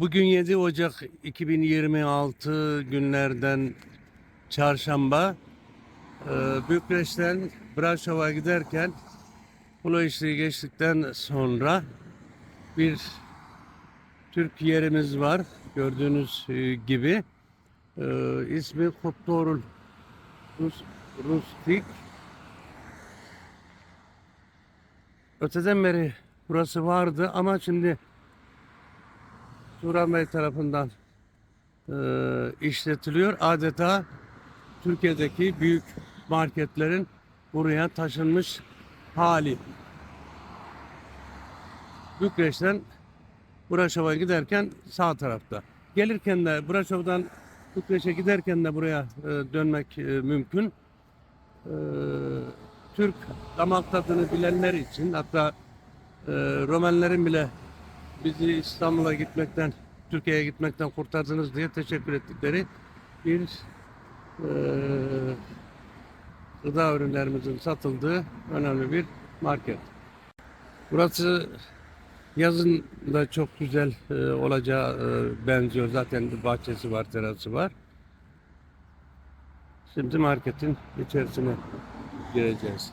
Bugün 7 Ocak 2026 günlerden çarşamba. Ee, Bükreş'ten Braşov'a giderken Ulaşı'yı geçtikten sonra bir Türk yerimiz var. Gördüğünüz e, gibi. Ee, ismi Koptorul Rus, Rustik. Öteden beri burası vardı ama şimdi Turan Bey tarafından e, işletiliyor. Adeta Türkiye'deki büyük marketlerin buraya taşınmış hali. Bükreş'ten Buraşov'a giderken sağ tarafta. Gelirken de Buraşov'dan Bükreş'e giderken de buraya e, dönmek e, mümkün. E, Türk damak tadını bilenler için hatta e, Romenlerin bile bizi İstanbul'a gitmekten, Türkiye'ye gitmekten kurtardınız diye teşekkür ettikleri bir e, gıda ürünlerimizin satıldığı önemli bir market. Burası yazın da çok güzel e, olacağı e, benziyor. Zaten bahçesi var, terası var. Şimdi marketin içerisine gireceğiz.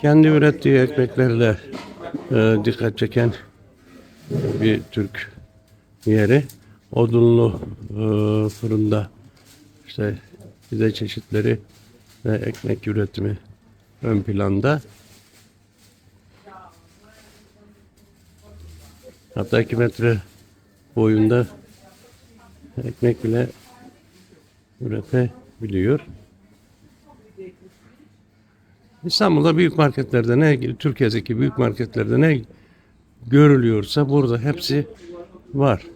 Kendi ürettiği ekmeklerle e, dikkat çeken bir Türk yeri. Odunlu e, fırında işte bize çeşitleri ve ekmek üretimi ön planda. Hatta 2 metre boyunda ekmek bile üretebiliyor. İstanbul'da büyük marketlerde ne, Türkiye'deki büyük marketlerde ne görülüyorsa burada hepsi var.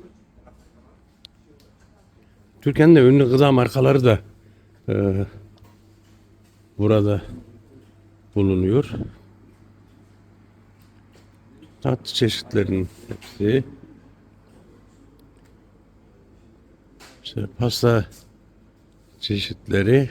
Türkiye'nin de ünlü gıda markaları da e, burada bulunuyor. Tatlı çeşitlerinin hepsi. İşte pasta çeşitleri.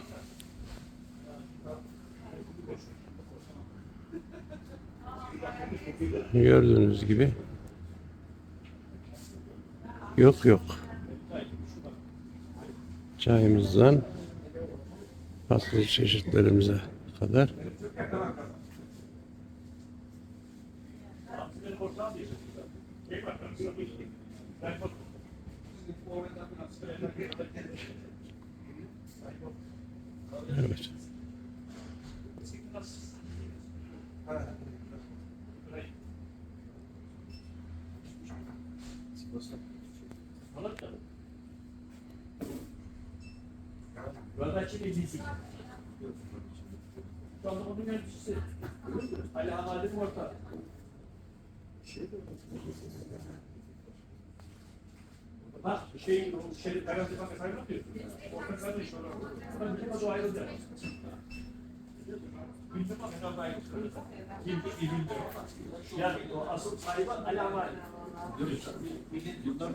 Gördüğünüz gibi yok yok. Çayımızdan farklı çeşitlerimize kadar Evet. Guardaci le visite. Quando non mi dice alle havale morta. Bak şey o şey garanti banka sahibi diyor. Orta kardeş. Ben bir az ayrıldı. Bizim herhalde ayrıldı. Kim ilimdir. Yani o asıl sahibi Ali Havale.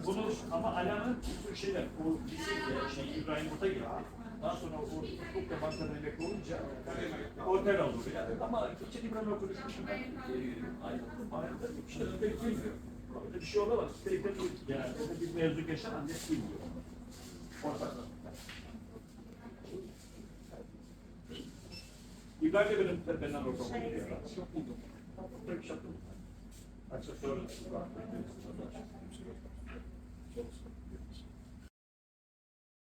Bunu ama Ala'nın sürü şeyler, o lise şey İbrahim Ota gibi. Daha sonra o hukuk bankadan emekli olunca otel oldu. Yani. Ama geçen İbrahim Ota konuşmuşum ben. Ayrıldım, ayrıldım. İşte pek bilmiyor. Öyle bir şey olamaz. Pek de yani bir mevzu yaşanan net bilmiyor. Ortada. Gülerle benim benden ortak oluyor. Şey, şey. Çok buldum. Tek şakım. Açık sorun. Çok